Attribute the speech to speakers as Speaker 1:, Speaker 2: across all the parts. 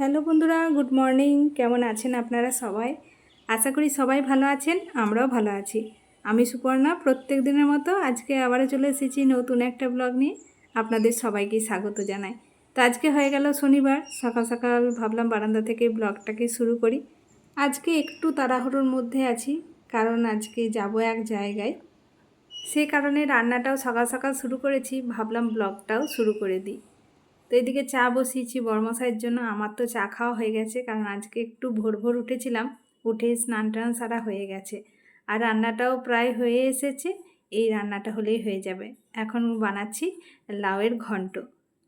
Speaker 1: Hello বন্ধুরা, good morning. কেমন আছেন আপনারা সবাই? আশা করি সবাই ভালো আছেন, আমরাও ভালো আছি। আমি সুপর্ণা, প্রত্যেক দিনের মতো আজকে আবারও চলে এসেছি নতুন একটা ব্লগ নিয়ে। আপনাদের সবাইকে স্বাগত জানাই। তো আজকে হয়ে গেল শনিবার, সকাল সকাল ভাবলাম বারান্দা থেকে ব্লগটাকে শুরু করি। আজকে একটু তাড়াহুড়োর মধ্যে আছি, কারণ আজকে যাব এক জায়গায়। সেই কারণে রান্নাটাও সকাল সকাল শুরু করেছি, ভাবলাম ব্লগটাও শুরু করে দিই। তো এদিকে চা বসিয়েছি বর্মশাইয়ের জন্য। আমার তো চা খাওয়া হয়ে গেছে, কারণ আজকে একটু ভোর ভোর উঠেছিলাম। উঠে স্নান টান সারা হয়ে গেছে। আর রান্নাটাও প্রায় হয়ে এসেছে। এই রান্নাটা হলেই হয়ে যাবে। এখন বানাচ্ছি লাউয়ের ঘন্ট।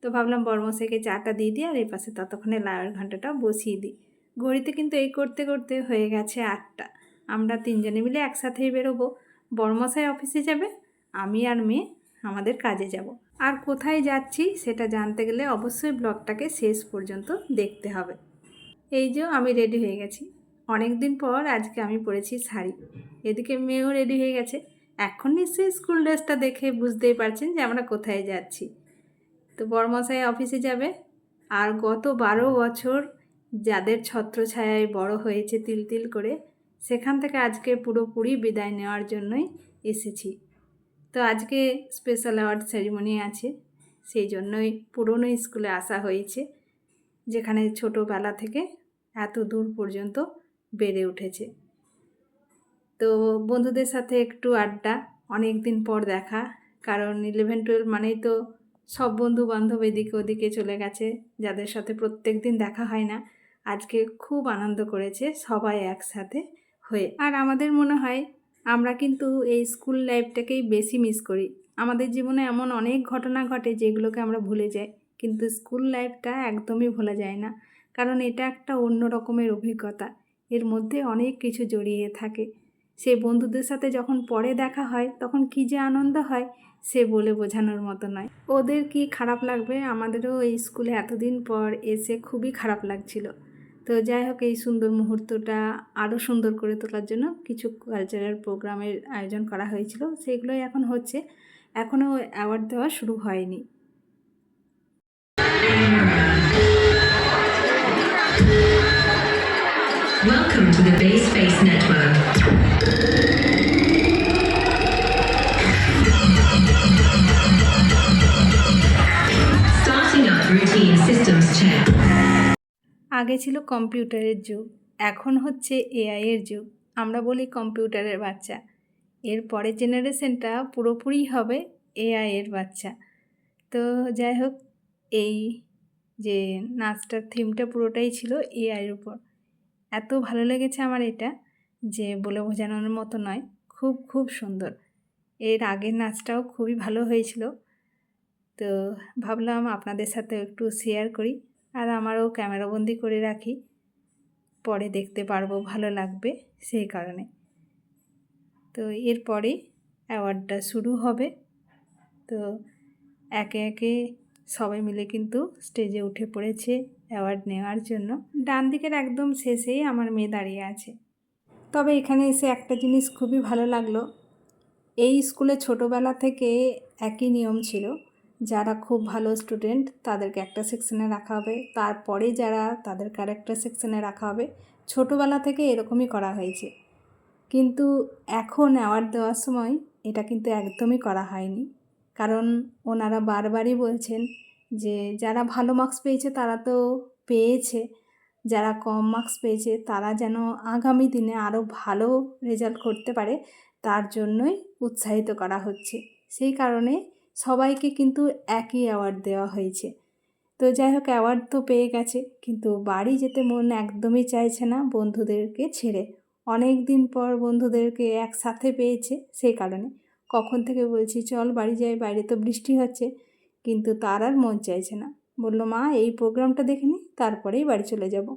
Speaker 1: তো ভাবলাম বর্মশাইকে চাটা দিয়ে দিই আর এই পাশে ততক্ষণে লাউয়ের ঘন্টটা বসিয়ে দিই। ঘড়িতে কিন্তু এই করতে করতে হয়ে গেছে আটটা। আমরা তিনজনে মিলে একসাথেই বেরোবো। বর্মশাই অফিসে যাবে, আমি আর মেয়ে। আমাদের কাজে যাব। আর কোথায় যাচ্ছি সেটা জানতে গেলে অবশ্যই ব্লগটাকে শেষ পর্যন্ত দেখতে হবে। এই যে আমি রেডি হয়ে গেছি। অনেক দিন পর আজকে আমি পরেছি শাড়ি। এদিকে মেয়েও রেডি হয়ে গেছে। এখন নিশ্চয়ই স্কুল ড্রেসটা দেখে বুঝতেই পারছেন যে আমরা কোথায় যাচ্ছি। তো বড়মশাই অফিসে যাবে। আর গত বারো বছর যাদের ছত্রছায়ায় বড় হয়েছে তিল তিল করে, সেখান থেকে আজকে পুরোপুরি বিদায় নেওয়ার জন্যই এসেছি। তো আজকে স্পেশাল অ্যাওয়ার্ড সেরিমনি আছে। সেই জন্যই পুরনো স্কুলে আসা হয়েছে, যেখানে ছোটোবেলা থেকে এত দূর পর্যন্ত বেড়ে উঠেছে। তো বন্ধুদের সাথে একটু আড্ডা অনেক দিন পর দেখা, কারণ ইলেভেন টুয়েলভ মানেই তো সব বন্ধু বান্ধব এদিকে ওদিকে চলে গেছে, যাদের সাথে প্রত্যেক দিন দেখা হয় না। আজকে খুব আনন্দ করেছে সবাই একসাথে হয়ে। আর আমাদের মনে হয় আমরা কিন্তু এই স্কুল লাইফটাকেই বেশি মিস করি। আমাদের জীবনে এমন অনেক ঘটনা ঘটে যেগুলোকে আমরা ভুলে যাই, কিন্তু স্কুল লাইফটা একদমই ভোলা যায় না। কারণ এটা একটা অন্য রকমের অভিজ্ঞতা, এর মধ্যে অনেক কিছু জড়িয়ে থাকে। সেই বন্ধুদের সাথে যখন পরে দেখা হয়, তখন কী যে আনন্দ হয়, সে বলে বোঝানোর মতো নয়। ওদের কি খারাপ লাগবে, আমাদেরও এই স্কুলে এতদিন পর এসে খুবই খারাপ লাগছিল। তো যাই হোক, এই সুন্দর মুহূর্তটা আরও সুন্দর করে তোলার জন্য কিছু কালচারাল প্রোগ্রামের আয়োজন করা হয়েছিল। সেগুলোই এখন হচ্ছে। এখনও অ্যাওয়ার্ড দেওয়া শুরু হয়নি।
Speaker 2: Welcome to the Space Network.
Speaker 1: আগে ছিল কম্পিউটারের যুগ, এখন হচ্ছে এআইয়ের যুগ। আমরা বলি কম্পিউটারের বাচ্চা। এর পরের জেনারেশনটা পুরোপুরি হবে এআইয়ের বাচ্চা। তো যাই হোক, এই যে নাচটার থিমটা পুরোটাই ছিল এআইয়ের উপর। এত ভালো লেগেছে আমার এটা যে বলে বোঝানোর মতো নয়, খুব খুব সুন্দর। এর আগের নাচটাও খুবই ভালো হয়েছিল। তো ভাবলাম আপনাদের সাথে একটু শেয়ার করি। আর আমারও ক্যামেরাবন্দি করে রাখি। পরে দেখতে পারব, ভালো লাগবে সেই কারণে। তো এরপরে অ্যাওয়ার্ডটা শুরু হবে। তো একে একে সবাই মিলে কিন্তু স্টেজে উঠে পড়েছে অ্যাওয়ার্ড নেওয়ার জন্য। ডান দিকের একদম শেষেই আমার মেয়ে দাঁড়িয়ে আছে। তবে এখানে এসে একটা জিনিস খুবই ভালো লাগল। এই স্কুলে ছোটোবেলা থেকে একই নিয়ম ছিল। যারা খুব ভালো স্টুডেন্ট তাদেরকে একটা সেকশনে রাখা হবে। তারপরে যারা তাদেরকে আরেকটা সেকশনে রাখা হবে, ছোটোবেলা থেকে এরকমই করা হয়েছে। কিন্তু এখন অ্যাওয়ার্ড দেওয়ার সময় এটা কিন্তু একদমই করা হয়নি। কারণ ওনারা বারবারই বলছেন যে, যারা ভালো মার্কস পেয়েছে তারা তো পেয়েছে, যারা কম মার্কস পেয়েছে তারা যেন আগামী দিনে আরও ভালো রেজাল্ট করতে পারে, তার জন্যই উৎসাহিত করা হচ্ছে। সেই কারণে সবাইকে কিন্তু একই অ্যাওয়ার্ড দেওয়া হয়েছে তো যাই হোক অ্যাওয়ার্ড তো পেয়ে গেছে কিন্তু বাড়ি যেতে মন একদমই চাইছে না বন্ধুদেরকে ছেড়ে অনেক দিন পর বন্ধুদেরকে একসাথে পেয়েছে সেই কারণে কখন থেকে বলছি চল বাড়ি যাই বাইরে তো বৃষ্টি হচ্ছে কিন্তু তার আর মন চাইছে না বলল মা এই প্রোগ্রামটা দেখে নি তারপরেই বাড়ি চলে যাব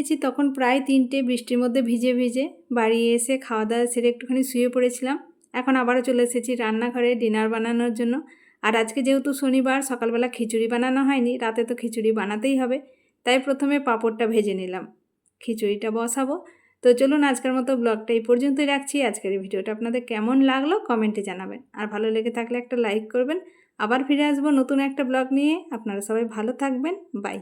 Speaker 1: ফিরেছি তখন প্রায় তিনটে বৃষ্টির মধ্যে ভিজে ভিজে বাড়ি এসে খাওয়া দাওয়া সেরে একটুখানি শুয়ে পড়েছিলাম। এখন আবারও চলে এসেছি রান্নাঘরে ডিনার বানানোর জন্য। আর আজকে যেহেতু শনিবার, সকালবেলা খিচুড়ি বানানো হয়নি, রাতে তো খিচুড়ি বানাতেই হবে, তাই প্রথমে পাঁপড়টা ভেজে নিলাম। খিচুড়িটা বসাবো। তো চলুন আজকের মতো ব্লগটা এই পর্যন্তই রাখছি। আজকের এই ভিডিওটা আপনাদের কেমন লাগল কমেন্টে জানাবেন। আর ভালো লেগে থাকলে একটা লাইক করবেন। আবার ফিরে আসব নতুন একটা ব্লগ নিয়ে। আপনারা সবাই ভালো থাকবেন। বাই।